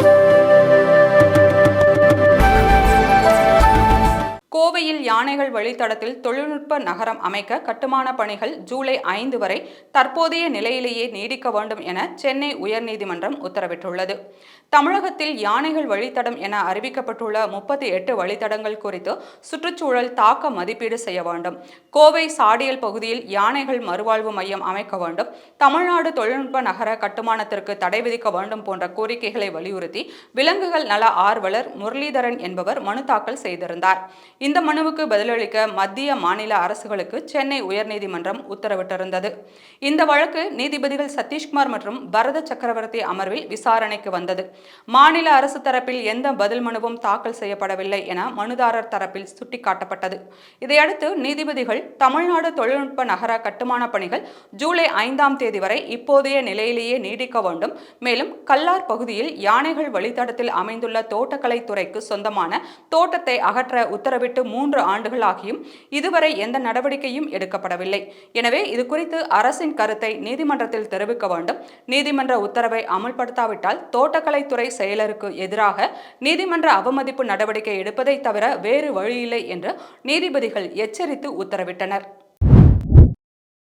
Thank you. கோவையில் யானைகள் வழித்தடத்தில் தொழில்நுட்ப நகரம் அமைக்க கட்டுமான பணிகள் ஜூலை ஐந்து வரை தற்போதைய நிலையிலேயே நீடிக்க வேண்டும் என சென்னை உயர்நீதிமன்றம் உத்தரவிட்டுள்ளது. தமிழகத்தில் யானைகள் வழித்தடம் என அறிவிக்கப்பட்டுள்ள முப்பத்தி எட்டு வழித்தடங்கள் குறித்து சுற்றுச்சூழல் தாக்க மதிப்பீடு செய்ய வேண்டும். கோவை சாடியல் பகுதியில் யானைகள் மறுவாழ்வு மையம் அமைக்க வேண்டும். தமிழ்நாடு தொழில்நுட்ப நகர கட்டுமானத்திற்கு தடை விதிக்க வேண்டும் போன்ற கோரிக்கைகளை வலியுறுத்தி விலங்குகள் நல ஆர்வலர் முரளிதரன் என்பவர் மனு தாக்கல் செய்திருந்தார். இந்த மனுவுக்கு பதிலளிக்க மத்திய மாநில அரசுகளுக்கு சென்னை உயர்நீதிமன்றம் உத்தரவிட்டிருந்தது. இந்த வழக்கு நீதிபதிகள் சதீஷ்குமார் மற்றும் பரத சக்கரவர்த்தி அமர்வில் விசாரணைக்கு வந்தது. மாநில அரசு தரப்பில் எந்த பதில் மனுவும் தாக்கல் செய்யப்படவில்லை என மனுதாரர் தரப்பில் சுட்டிக்காட்டப்பட்டது. இதையடுத்து நீதிபதிகள் தமிழ்நாடு தொழில்நுட்ப நகர கட்டுமான பணிகள் ஜூலை ஐந்தாம் தேதி வரை இப்போதைய நிலையிலேயே நீடிக்க வேண்டும். மேலும் கல்லார் பகுதியில் யானைகள் வழித்தடத்தில் அமைந்துள்ள தோட்டக்கலைத்துறைக்கு சொந்தமான தோட்டத்தை அகற்ற உத்தரவிட்டு மூன்று ஆண்டுகள் ஆகியும் இதுவரை எந்த நடவடிக்கையும் எடுக்கப்படவில்லை. எனவே இது குறித்து அரசின் கருத்தை நீதிமன்றத்தில் தெரிவிக்க வேண்டும். நீதிமன்ற உத்தரவை அமல்படுத்தாவிட்டால் தோட்டக்கலைத்துறை செயலருக்கு எதிராக நீதிமன்ற அவமதிப்பு நடவடிக்கை எடுப்பதை தவிர வேறு வழியில்லை என்று நீதிபதிகள் எச்சரித்து உத்தரவிட்டனர்.